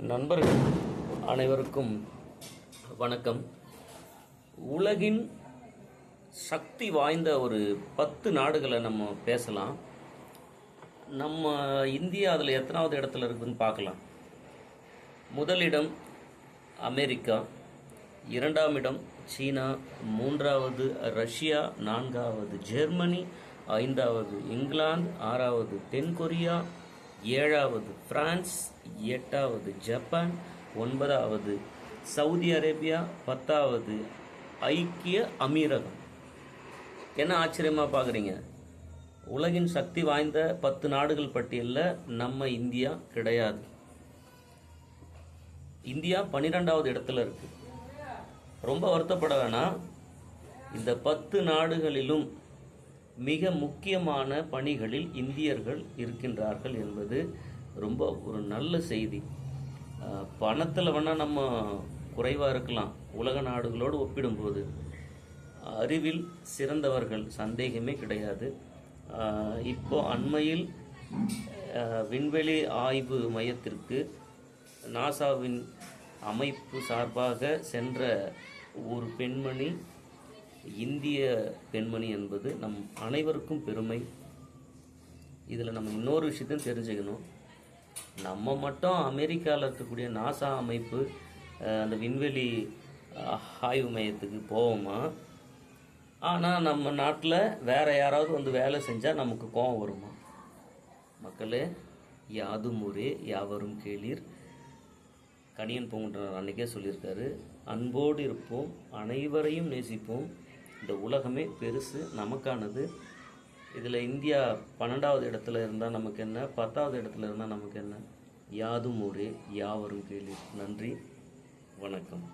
நண்பர்கள் அனைவருக்கும் வணக்கம். உலகின் சக்தி வாய்ந்த ஒரு பத்து நாடுகளை நம்ம பேசலாம். நம்ம இந்தியா அதில் எத்தனாவது இடத்துல இருக்குதுன்னு பார்க்கலாம். முதலிடம் அமெரிக்கா இரண்டாம் இடம் சீனா மூன்றாவது ரஷ்யா நான்காவது ஜெர்மனி ஐந்தாவது இங்கிலாந்து ஆறாவது தென்கொரியா ஏழாவது பிரான்ஸ் எட்டாவது ஜப்பான் ஒன்பதாவது சவுதி அரேபியா பத்தாவது ஐக்கிய அமீரகம். என்ன ஆச்சரியமாக பார்க்குறீங்க? உலகின் சக்தி வாய்ந்த பத்து நாடுகள் பட்டியலில் நம்ம இந்தியா கிடையாது. இந்தியா பன்னிரெண்டாவது இடத்துல இருக்குது ரொம்ப வருத்தப்பட வேணாம். இந்த பத்து நாடுகளிலும் மிக முக்கியமான பணிகளில் இந்தியர்கள் இருக்கின்றார்கள் என்பது ரொம்ப ஒரு நல்ல செய்தி. பணத்தில் வேணால் நம்ம குறைவாக இருக்கலாம். உலக நாடுகளோடு ஒப்பிடும்போது அறிவில் சிறந்தவர்கள் சந்தேகமே கிடையாது. இப்போ அண்மையில் விண்வெளி ஆய்வு மையத்திற்கு நாசாவின் அமைப்பு சார்பாக சென்ற ஒரு பெண்மணி இந்திய பெண்மணி என்பது நம் அனைவருக்கும் பெருமை. இதில் நம்ம இன்னொரு விஷயத்தையும் தெரிஞ்சுக்கணும். நம்ம மட்டும் அமெரிக்காவில் இருக்கக்கூடிய நாசா அமைப்பு அந்த விண்வெளி ஆய்வு மையத்துக்கு போவோமா? ஆனால் நம்ம நாட்டில் வேறு யாராவது வந்து வேலை செஞ்சால் நமக்கு கோபம் வருமா? மக்களே யாதும் ஊரே யாவரும் கேளீர். கணியன் பூங்குன்றனர் அன்னைக்கே சொல்லியிருக்காரு அன்போடு இருப்போம் அனைவரையும் நேசிப்போம் இந்த உலகமே பெருசு நமக்கானது. இதில் இந்தியா பன்னெண்டாவது இடத்துல இருந்தால் நமக்கு என்ன? பத்தாவது இடத்துல இருந்தால் நமக்கு என்ன? யாதும் ஊரே யாவரும் கேள்வி நன்றி வணக்கம்.